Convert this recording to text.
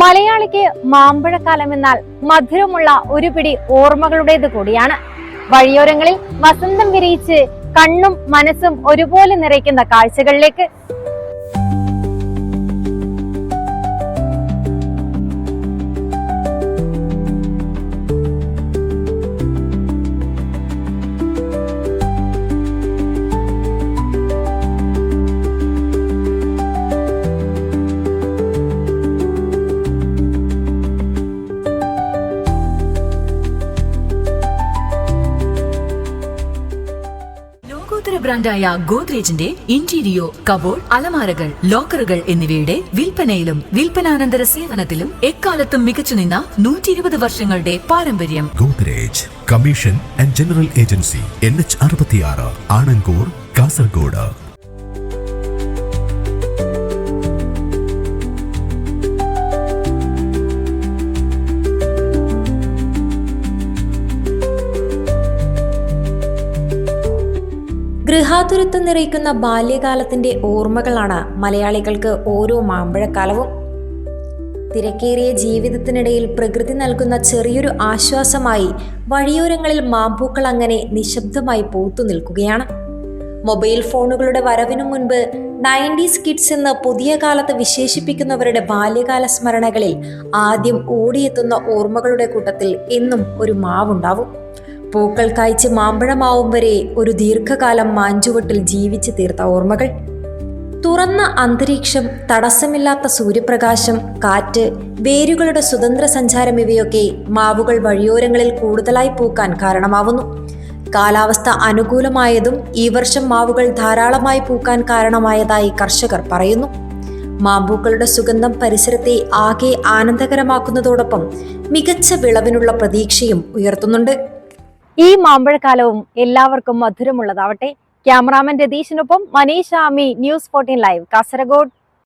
മലയാളിക്ക് മാമ്പഴക്കാലം എന്നാൽ മധുരമുള്ള ഒരു പിടി ഓർമ്മകളുടേത് കൂടിയാണ്. വഴിയോരങ്ങളിൽ വസന്തം വിരിയിച്ച് കണ്ണും മനസ്സും ഒരുപോലെ നിറയ്ക്കുന്ന കാഴ്ചകളിലേക്ക്. ലോകോത്തര ബ്രാൻഡായ ഗോദ്രേജിന്റെ ഇന്റീരിയോ കബോർഡ് അലമാരകൾ ലോക്കറുകൾ എന്നിവയുടെ വിൽപ്പനയിലും വിൽപ്പനാനന്തര സേവനത്തിലും എക്കാലത്തും മികച്ചു നിന്ന നൂറ്റി ഇരുപത് വർഷങ്ങളുടെ പാരമ്പര്യം. Godrej commission and general agency N H അറുപത്തിയാറ് ആണങ്കൂർ കാസർഗോഡ്. ഗൃഹാതുരത്വം നിറയ്ക്കുന്ന ബാല്യകാലത്തിന്റെ ഓർമ്മകളാണ് മലയാളികൾക്ക് ഓരോ മാമ്പഴക്കാലവും. തിരക്കേറിയ ജീവിതത്തിനിടയിൽ പ്രകൃതി നൽകുന്ന ചെറിയൊരു ആശ്വാസമായി വഴിയോരങ്ങളിൽ മാമ്പൂക്കൾ അങ്ങനെ നിശബ്ദമായി പൂത്തു നിൽക്കുകയാണ്. മൊബൈൽ ഫോണുകളുടെ വരവിനു മുൻപ് നയന്റീസ് കിഡ്സ് എന്ന് പുതിയ കാലത്ത് വിശേഷിപ്പിക്കുന്നവരുടെ ബാല്യകാല സ്മരണകളിൽ ആദ്യം ഓടിയെത്തുന്ന ഓർമ്മകളുടെ കൂട്ടത്തിൽ എന്നും ഒരു മാവുണ്ടാവും. പൂക്കൾ കായ്ച്ച് മാമ്പഴമാവും വരെ ഒരു ദീർഘകാലം മാഞ്ചുവട്ടിൽ ജീവിച്ചു തീർത്ത ഓർമ്മകൾ. തുറന്ന അന്തരീക്ഷം തടസ്സമില്ലാത്ത സൂര്യപ്രകാശം കാറ്റ് വേരുകളുടെ സ്വതന്ത്ര സഞ്ചാരം ഇവയൊക്കെ മാവുകൾ വഴിയോരങ്ങളിൽ കൂടുതലായി പൂക്കാൻ കാരണമാവുന്നു. കാലാവസ്ഥ അനുകൂലമായതും ഈ വർഷം മാവുകൾ ധാരാളമായി പൂക്കാൻ കാരണമായതായി കർഷകർ പറയുന്നു. മാമ്പൂക്കളുടെ സുഗന്ധം പരിസരത്തെ ആകെ ആനന്ദകരമാക്കുന്നതോടൊപ്പം മികച്ച വിളവിനുള്ള പ്രതീക്ഷയും ഉയർത്തുന്നുണ്ട്. ഈ മാമ്പഴക്കാലവും എല്ലാവർക്കും മധുരമുള്ളതാവട്ടെ. ക്യാമറാമാൻ രതീഷിനൊപ്പം Manish Ami news fourteen live Kasaragod.